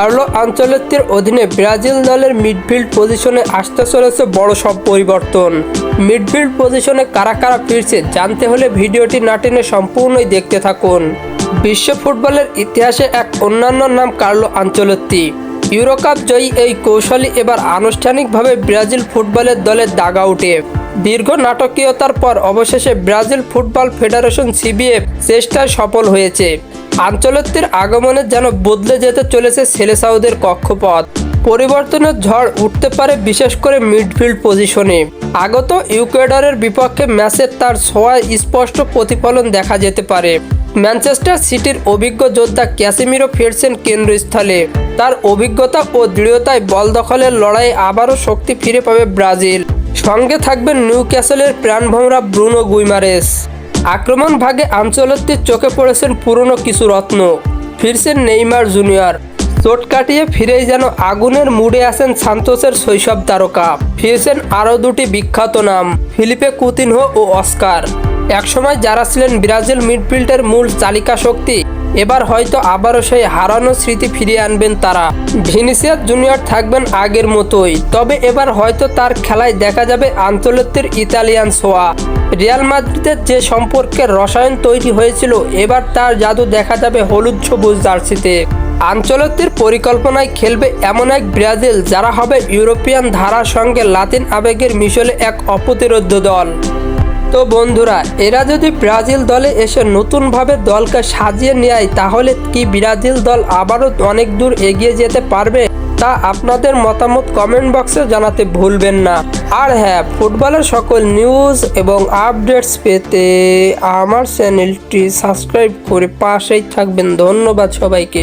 Carlo আঞ্চলত্বের অধীনে Brazil দলের midfield পজিশনে আসতে চলেছে বড় সব পরিবর্তন। মিডফিল্ড পজিশনে কারা কারা ফিরছে জানতে হলে ভিডিওটি না টেনে সম্পূর্ণই দেখতে থাকুন। বিশ্ব ফুটবলের ইতিহাসে এক অন্যান্য নাম কার্লো আঞ্চলত্তি। ইউরোকাপ জয়ী এই কৌশলী এবার আনুষ্ঠানিকভাবে ব্রাজিল ফুটবলের দলের দাগা উঠে। দীর্ঘ নাটকীয়তার পর অবশেষে ব্রাজিল ফুটবল ফেডারেশন সিবিএফ চেষ্টায় সফল হয়েছে। আঞ্চলত্বের আগমনে যেন বদলে যেতে চলেছে সেলেসাউদের কক্ষপথ। পরিবর্তনের ঝড় উঠতে পারে বিশেষ করে মিডফিল্ড পজিশনে। আগত ইউকুয়েডরের বিপক্ষে ম্যাচে তার ছোঁয়ায় স্পষ্ট প্রতিফলন দেখা যেতে পারে। ম্যানচেস্টার সিটির অভিজ্ঞ যোদ্ধা ক্যাসিমিরো ফিরছেন কেন্দ্রস্থলে। তার অভিজ্ঞতা ও দৃঢ়তায় বল দখলের লড়াইয়ে আবারও শক্তি ফিরে পাবে ব্রাজিল। সঙ্গে থাকবেন নিউ ক্যাসেলের প্রাণভোমরা ব্রুনো গুইমারেস। আক্রমণ ভাগে আঞ্চলত্বের চোখে পড়েছেন পুরনো কিছু রত্ন। ফিরছেন নেইমার জুনিয়র। চোট কাটিয়ে ফিরেই যেন আগুনের মুডে আছেন সান্তোসের শৈশব তারকা। ফিরছেন আরও দুটি বিখ্যাত নাম, ফিলিপে কুতিনহো ও অস্কার। একসময় যারা ছিলেন ব্রাজিল মিডফিল্ডের মূল চালিকা শক্তি, এবার হয়তো আবারও সেই হারানো স্মৃতি ফিরিয়ে আনবেন তারা। ভিনিসিয়াস জুনিয়র থাকবেন আগের মতোই, তবে এবার হয়তো তার খেলায় দেখা যাবে আন্তর্জাতিক ইতালিয়ান সোয়া। রিয়াল মাদ্রিদের যে সম্পর্কের রসায়ন তৈরি হয়েছিল, এবার তার জাদু দেখা যাবে হলুদ সবুজ জার্সিতে। আঞ্চলত্বের পরিকল্পনায় খেলবে এমন এক ব্রাজিল, যারা হবে ইউরোপিয়ান ধারার সঙ্গে লাতিন আবেগের মিশলে এক অপ্রতিরোধ্য দল। তো বন্ধুরা, এরা যদি ব্রাজিল দলে এসে নতুনভাবে দলকে সাজিয়ে নেয়, তাহলে কি ব্রাজিল দল আবারও অনেক দূর এগিয়ে যেতে পারবে? তা আপনাদের মতামত কমেন্ট বক্সে জানাতে ভুলবেন না। আর হ্যাঁ ফুটবলের সকল নিউজ এবং আপডেটস পেতে আমার চ্যানেলটি সাবস্ক্রাইব করে পাশেই থাকবেন। ধন্যবাদ সবাইকে।